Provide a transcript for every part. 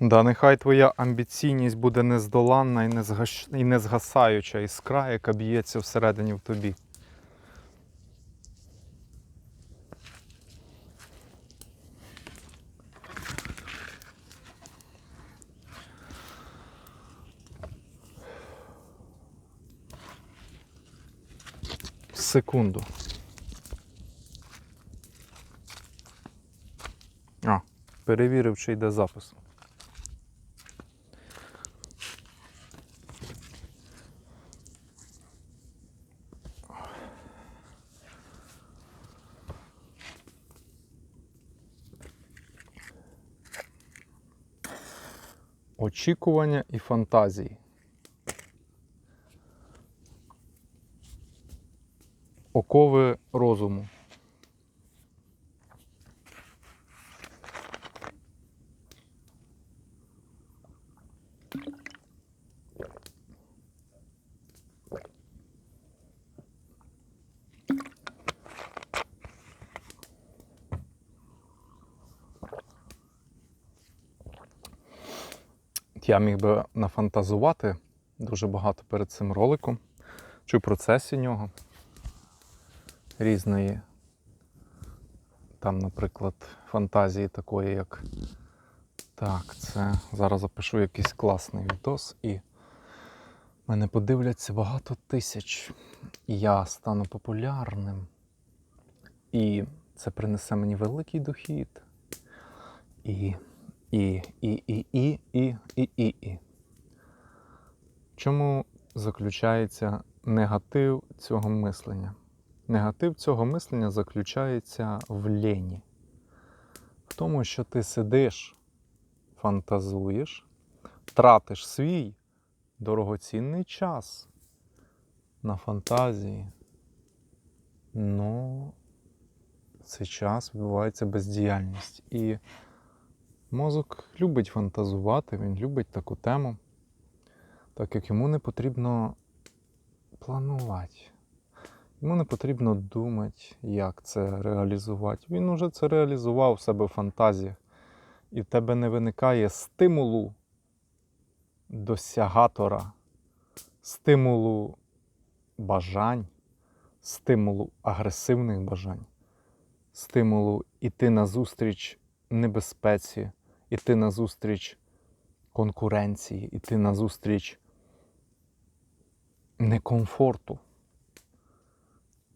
Да, нехай твоя амбіційність буде нездоланна і, не згаш... і не згасаюча іскра, яка б'ється всередині в тобі. Секунду. А, перевірив, чи йде запис. Очікування і фантазії. Окови розуму. Я міг би нафантазувати дуже багато перед цим роликом, чи в процесі нього різної, там, наприклад, фантазії такої, як так, це зараз запишу якийсь класний відос і мене подивляться багато тисяч. Я стану популярним. І це принесе мені великий дохід. І і, і, і, і, і, і, і, і. Чому заключається негатив цього мислення? Негатив цього мислення заключається в лені. В тому, що ти сидиш, фантазуєш, тратиш свій дорогоцінний час на фантазії. Ну, цей час відбувається бездіяльність. І Мозок любить фантазувати, він любить таку тему, так як йому не потрібно планувати. Йому не потрібно думати, як це реалізувати. Він уже це реалізував в себе в фантазіях. І в тебе не виникає стимулу досягатора, стимулу бажань, стимулу агресивних бажань, стимулу іти назустріч небезпеці, іти назустріч конкуренції, іти назустріч некомфорту.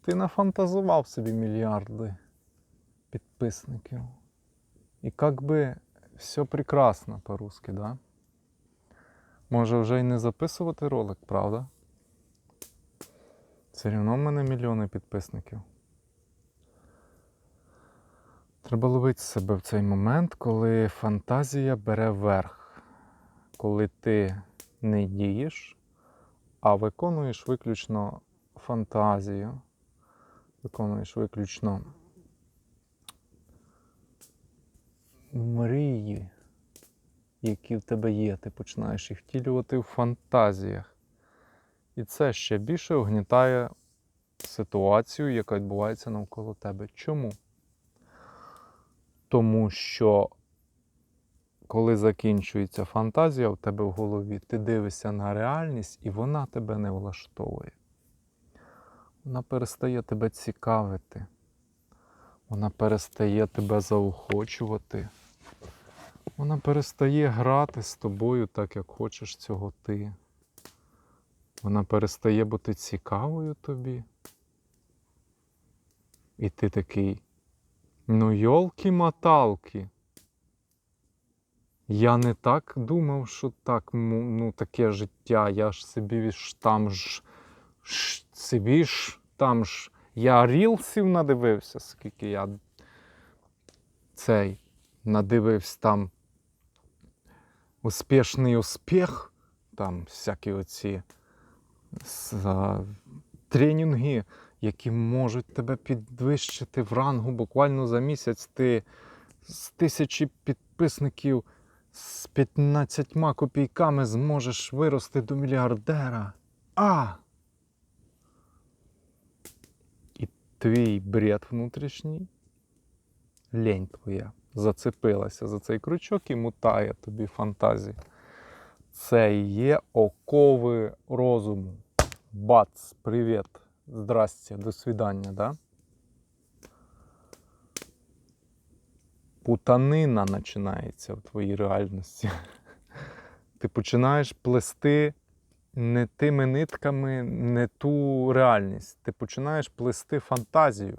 Ти нафантазував собі мільярди підписників. І як би все прекрасно по-русски, да? Може вже й не записувати ролик, правда? Все рівно в мене мільйони підписників. Треба ловити себе в цей момент, коли фантазія бере верх, коли ти не дієш, а виконуєш виключно фантазію, виконуєш виключно мрії, які в тебе є, ти починаєш їх втілювати в фантазіях. І це ще більше огнітає ситуацію, яка відбувається навколо тебе. Чому? Тому що коли закінчується фантазія в тебе в голові, ти дивишся на реальність і вона тебе не влаштовує. Вона перестає тебе цікавити, вона перестає тебе заохочувати, вона перестає грати з тобою так, як хочеш цього ти. Вона перестає бути цікавою тобі. І ти такий. Ну, йолки-маталки. Я не так думав, що так, ну, таке життя. Я ж собі ж там ж, ж собі ж там ж. Я рілсів надивився, скільки я цей надивився там успішний успіх, там всякі оці тренінги які можуть тебе підвищити в рангу буквально за місяць. Ти з тисячі підписників з 15 копійками зможеш вирости до мільярдера. А! І твій бред внутрішній, лень твоя, зацепилася за цей крючок і мутає тобі фантазії. Це є окови розуму. Бац, привіт, здрасте, до свидання, да? Путанина починається в твоїй реальності. Ти починаєш плести не тими нитками, не ту реальність. Ти починаєш плести фантазію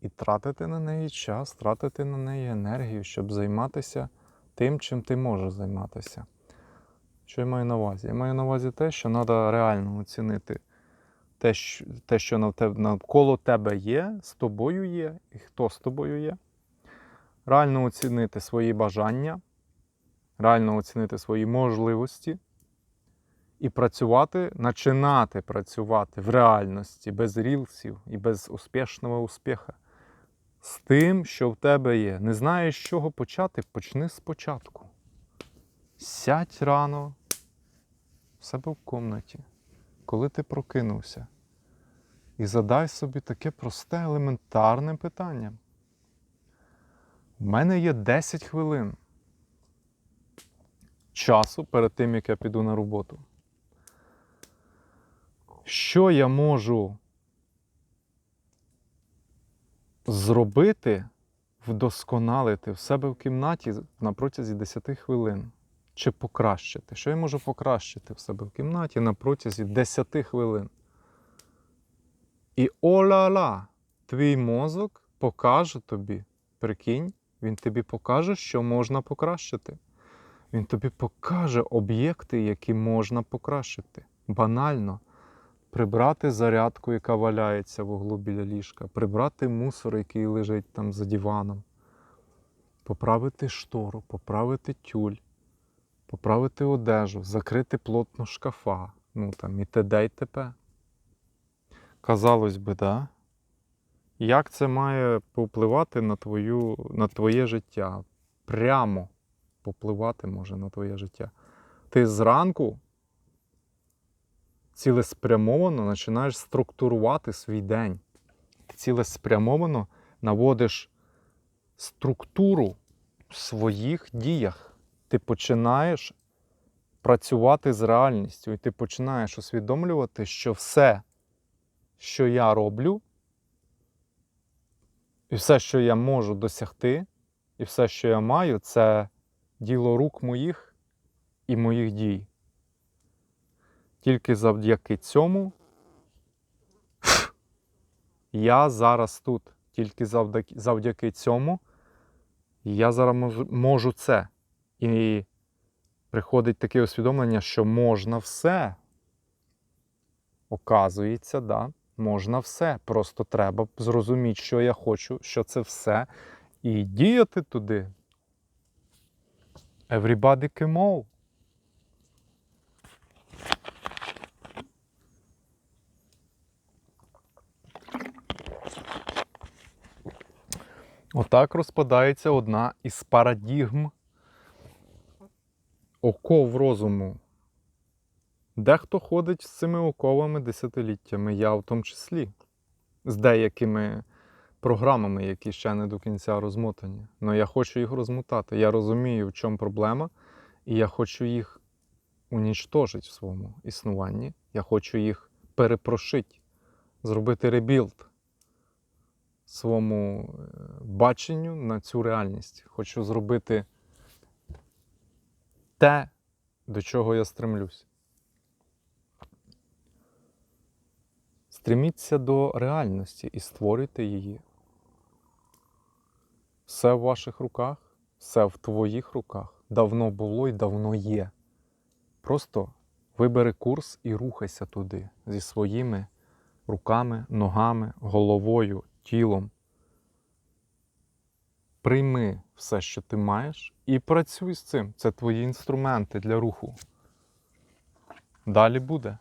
і тратити на неї час, тратити на неї енергію, щоб займатися тим, чим ти можеш займатися. Що я маю на увазі? Я маю на увазі те, що треба реально оцінити те, що, навколо тебе є, з тобою є, і хто з тобою є. Реально оцінити свої бажання, реально оцінити свої можливості і працювати, починати працювати в реальності без рілсів і без успішного успіха. З тим, що в тебе є. Не знаєш, з чого почати, почни спочатку. Сядь рано в себе в кімнаті, коли ти прокинувся, і задай собі таке просте, елементарне питання. У мене є 10 хвилин часу перед тим, як я піду на роботу. Що я можу зробити, вдосконалити в себе в кімнаті на протязі 10 хвилин? Чи покращити? Що я можу покращити в себе в кімнаті на протязі 10 хвилин? І ола-ла, твій мозок покаже тобі, прикинь, він тобі покаже, що можна покращити. Він тобі покаже об'єкти, які можна покращити. Банально. Прибрати зарядку, яка валяється в углу біля ліжка, прибрати мусор, який лежить там за диваном, поправити штору, поправити тюль, поправити одежу, закрити плотно шкафа, ну там і т.д. і т.п. Казалось би, да? Як це має повпливати на, твою, на твоє життя? Прямо попливати може на твоє життя. Ти зранку цілеспрямовано починаєш структурувати свій день. Ти цілеспрямовано наводиш структуру в своїх діях. Ти починаєш працювати з реальністю, і ти починаєш усвідомлювати, що все, що я роблю, і все, що я можу досягти, і все, що я маю, це діло рук моїх і моїх дій. Тільки завдяки цьому я зараз тут. Тільки завдяки, цьому я зараз можу це. І приходить таке усвідомлення, що можна все. Оказується, да, можна все. Просто треба зрозуміти, що я хочу, що це все, і діяти туди. Everybody can move. Отак розпадається одна із парадігм оков розуму. Дехто ходить з цими оковами десятиліттями, я в тому числі, з деякими програмами, які ще не до кінця розмотані. Але я хочу їх розмотати. Я розумію, в чому проблема, і я хочу їх унічтожити в своєму існуванні. Я хочу їх перепрошити, зробити ребілд своєму е, баченню на цю реальність. Хочу зробити те, до чого я стремлюсь. Стреміться до реальності і створюйте її. Все в ваших руках, все в твоїх руках. Давно було і давно є. Просто вибери курс і рухайся туди зі своїми руками, ногами, головою, тілом. Прийми все, що ти маєш, і працюй з цим. Це твої інструменти для руху. Далі буде.